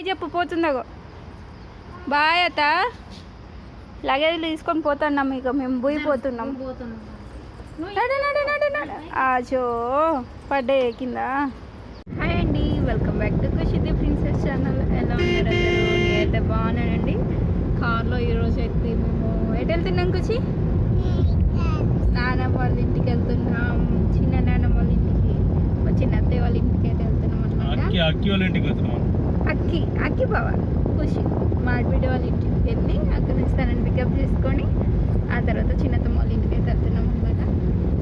Bye చెప్పు పోతుందగో. Bye అత్త. లగేజ్లు తీసుకొని పోతున్నాం ఇక మేము నడు నడు ఆచో పడ్డే కింద హాయ్ అండి వెల్కమ్ బ్యాక్ టు కుషిది ప్రిన్సెస్ ఛానల్. ఎలా ఉన్నారు నేనైతే బాగున్నానండి. కార్లో ఈరోజు అయితే మేము ఎటు వెళ్తున్నాం కుషి? నానమ్మ వాళ్ళ ఇంటికి వెళ్తున్నాం. చిన్న నానమ్మ వాళ్ళ ఇంటికి మా చిన్న అత్తయ్య వాళ్ళ ఇంటికి అయితే వెళ్తున్నాం అనమాట అక్కి అక్కి బావ ఖుషి. మా వాళ్ళ ఇంటికి వెళ్ళి అక్కడ నుంచి తనని పికప్ చేసుకొని ఆ తర్వాత చిన్నతమ్మ వాళ్ళ ఇంటికి అయితే వెళ్తున్నాం అనమాట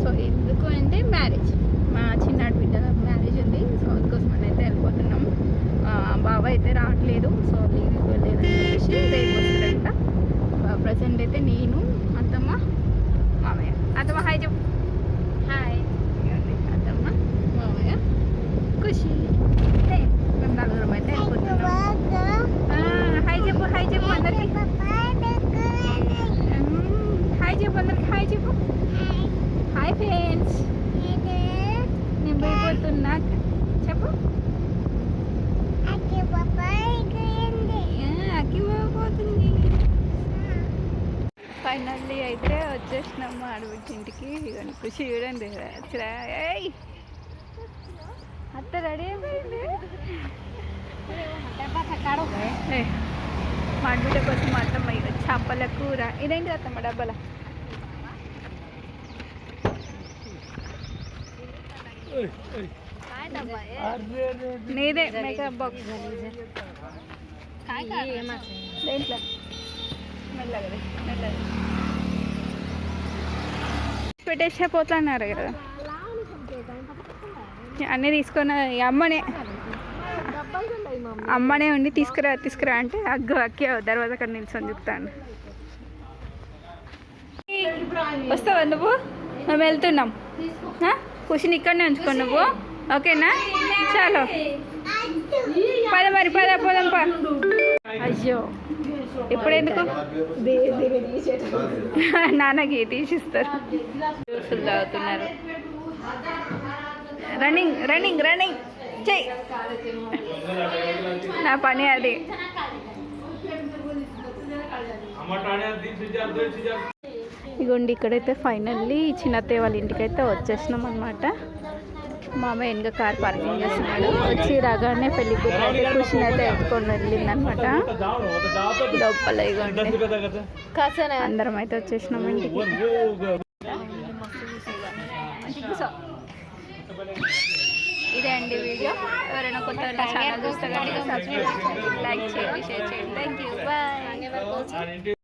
సో ఎందుకు అంటే మ్యారేజ్ మా చిన్న ఆడబిడ్డ మ్యారేజ్ ఉంది. సో అందుకోసం అని అయితే వెళ్ళిపోతున్నాం. బావ అయితే రావట్లేదు. సో లీవ్ ఇవ్వలేదని చెప్పేసి రేపు వస్తారంట ప్రజెంట్ అయితే నేను అత్తమ్మ మామయ్య అత్తమ్మ హాయ్ చెప్పు హాయ్ అత్తమ్మ మామయ్య ఖుషి రే, మేము నలుగురం అయితే వెళ్ళిపోతున్నాం ఆ, హాయ్ చెప్పు హాయ్ చెప్పు అందరికి హాయ్ చెప్పు అందరికి హాయ్ చెప్పు. హాయ్ ఫ్రెండ్స్ నేను పోయిపోతున్నా. చెప్పు. ఆ, ఫైనల్లీ అయితే వచ్చేసినాము ఆడబిడ్డ ఇంటికి. ఇవన్నీ ఖుషి చూడండి. ఏయ్! అత్త రెడీ అయిపోయింది. ఏ, మా ఆడబిడ్డ కోసం మా అత్తమ్మ చేపల కూర. ఇదేంటి అత్తమ్మ డబ్బాల? నీదే మేకప్ బాక్స్ దేంట్లో? మెల్లగా రే, మెల్లగా పెట్టేసే పోతున్నారు కదా. అన్నీ తీసుకొని ఈ అమ్మనే. అమ్మనే ఉండి తీసుకురా తీసుకురా అంటే అగ్గు అక్కి దర్వాజా అక్కడ నిల్చొని చెప్తాను వస్తావా నువ్వు? మేము వెళ్తున్నాం? కుషిని ఇక్కడనే ఉంచుకో నువ్వు. ఓకేనా? చాలు. పద మరి పద పోదాం పా. అయ్యో. ఇప్పుడు ఎందుకు నాన్నకి తీసిస్తారు. జ్యూసులు తాగుతున్నారు. Running running running. చెయ్యి నా పని అది. ఇగోండి ఇక్కడైతే ఫైనల్లీ చిన్నత్తయ్య వాళ్ళ ఇంటికి అయితే వచ్చేసినాం అనమాట మామ వెనుక కార్ పార్కింగ్ చేస్తున్నాడు. వచ్చి రాగానే పెళ్ళి కూతురు అయితే అయితే ఎత్తుకొని వెళ్ళింది అనమాట లోపల ఇగోండి అందరం అయితే వచ్చేసినాం ఇంటికి. ఇదే అండి వీడియో. ఎవరైనా కొత్త ఛానల్ చూస్తే కనుక సబ్స్క్రైబ్ లైక్ చేయండి షేర్ చేయండి. Thank you bye